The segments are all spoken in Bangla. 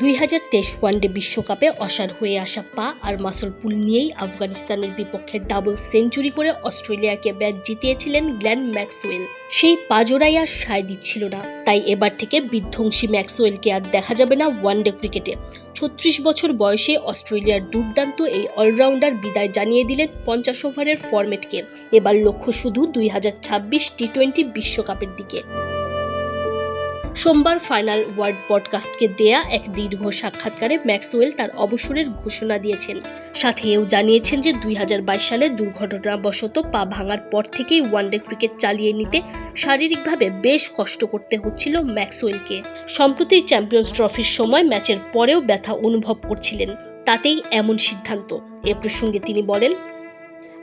দুই হাজার তেইশ ওয়ানডে বিশ্বকাপে অসার হয়ে আসা পা আর মাসল পুল নিয়েই আফগানিস্তানের বিপক্ষে ডাবল সেঞ্চুরি করে অস্ট্রেলিয়াকে ম্যাচ জিতিয়েছিলেন গ্ল্যান ম্যাক্সওয়েল। সেই পাজোড়াই আর সায় দিচ্ছিল না। তাই এবার থেকে বিধ্বংসী ম্যাক্সওয়েলকে আর দেখা যাবে না ওয়ানডে ক্রিকেটে। ছত্রিশ বছর বয়সে অস্ট্রেলিয়ার দুর্দান্ত এই অলরাউন্ডার বিদায় জানিয়ে দিলেন পঞ্চাশ ওভারের ফরম্যাটকে। এবার লক্ষ্য শুধু দুই হাজার ছাব্বিশ টি টোয়েন্টি বিশ্বকাপের দিকে। সোমবার ফাইনাল ওয়ার্ল্ড পডকাস্টকে দেয়া এক দীর্ঘ সাক্ষাৎকারে ম্যাক্সওয়েল তার অবসরের ঘোষণা দিয়েছেন। সাথে এও জানিয়েছেন যে দুই হাজার বাইশ সালে দুর্ঘটনাবশত পা ভাঙার পর থেকেই ওয়ানডে ক্রিকেট চালিয়ে নিতে শারীরিকভাবে বেশ কষ্ট করতে হচ্ছিল ম্যাক্সওয়েলকে। সম্প্রতি চ্যাম্পিয়ন্স ট্রফির সময় ম্যাচের পরেও ব্যথা অনুভব করছিলেন, তাতেই এমন সিদ্ধান্ত। এ প্রসঙ্গে তিনি বলেন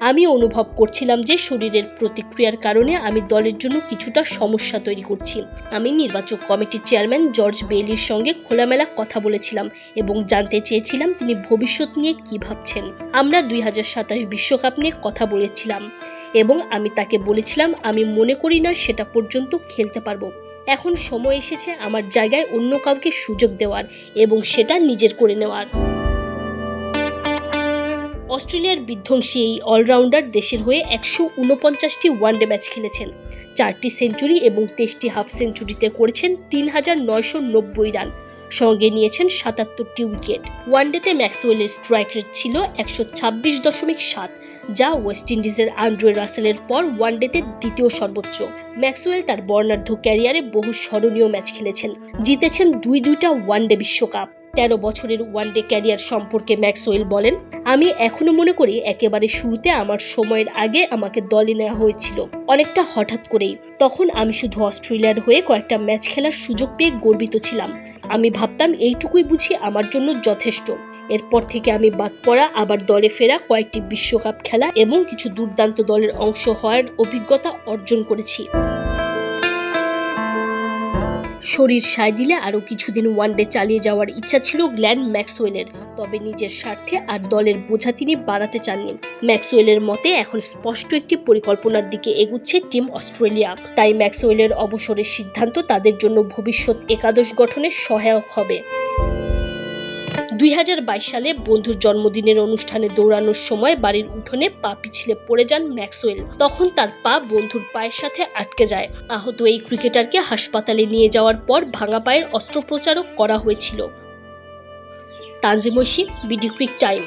আমি অনুভব করছিলাম যে শরীরের প্রতিক্রিয়ার কারণে আমি দলের জন্য কিছুটা সমস্যা তৈরি করছি। আমি নির্বাচক কমিটির চেয়ারম্যান জর্জ বেইলির সঙ্গে খোলামেলা কথা বলেছিলাম এবং জানতে চেয়েছিলাম তিনি ভবিষ্যৎ নিয়ে কী ভাবছেন। আমরা দুই বিশ্বকাপ নিয়ে কথা বলেছিলাম এবং আমি তাকে বলেছিলাম, আমি মনে করি না সেটা পর্যন্ত খেলতে পারব। এখন সময় এসেছে আমার জায়গায় অন্য কাউকে সুযোগ দেওয়ার এবং সেটা নিজের করে নেওয়ার। অস্ট্রেলিয়ার বিধ্বংসী এই অলরাউন্ডার দেশের হয়ে একশো উনপঞ্চাশটি ওয়ানডে ম্যাচ খেলেছেন। চারটি সেঞ্চুরি এবং তেইশটি হাফ সেঞ্চুরিতে করেছেন তিন হাজার নয়শো নব্বই রান। সঙ্গে নিয়েছেন সাতাত্তরটি উইকেট। ওয়ানডেতে ম্যাক্সওয়েলের স্ট্রাইক রেট ছিল একশো ছাব্বিশ দশমিক সাত, যা ওয়েস্ট ইন্ডিজের আন্দ্রে রাসেলের পর ওয়ানডেতে দ্বিতীয় সর্বোচ্চ। ম্যাক্সওয়েল তার বর্ণাঢ্য ক্যারিয়ারে বহু স্মরণীয় ম্যাচ খেলেছেন। জিতেছেন দুই দুইটা ওয়ানডে বিশ্বকাপ। তেরো বছরের ওয়ানডে ক্যারিয়ার সম্পর্কে ম্যাক্সওয়েল বলেন, আমি এখনও মনে করি একেবারে শুরুতে আমার সময়ের আগে আমাকে দলে নেওয়া হয়েছিল। অনেকটা হঠাৎ করেই। তখন আমি শুধু অস্ট্রেলিয়ার হয়ে কয়েকটা ম্যাচ খেলার সুযোগ পেয়ে গর্বিত ছিলাম। আমি ভাবতাম এইটুকুই বুঝি আমার জন্য যথেষ্ট। এরপর থেকে আমি বাদ পড়া, আবার দলে ফেরা, কয়েকটি বিশ্বকাপ খেলা এবং কিছু দুর্দান্ত দলের অংশ হওয়ার অভিজ্ঞতা অর্জন করেছি। শরীর সায় দিলে আরও কিছুদিন ওয়ানডে চালিয়ে যাওয়ার ইচ্ছা ছিল গ্ল্যান ম্যাক্সওয়েলের। তবে নিজের স্বার্থে আর দলের বোঝা তিনি বাড়াতে চাননি। ম্যাক্সওয়েলের মতে এখন স্পষ্ট একটি পরিকল্পনার দিকে এগুচ্ছে টিম অস্ট্রেলিয়া। তাই ম্যাক্সওয়েলের অবসরের সিদ্ধান্ত তাদের জন্য ভবিষ্যৎ একাদশ গঠনে সহায়ক হবে। দুই হাজার বাইশ সালে বন্ধুর জন্মদিনের অনুষ্ঠানে দৌড়ানোর সময় বাড়ির উঠোনে পা পিছলে পড়ে যান ম্যাক্সওয়েল। তখন তার পা বন্ধুর পায়ের সাথে আটকে যায়। আহত এই ক্রিকেটারকে হাসপাতালে নিয়ে যাওয়ার পর ভাঙা পায়ের অস্ত্রোপচারও করা হয়েছিল। Tanzim Oishi, BD Crick Time.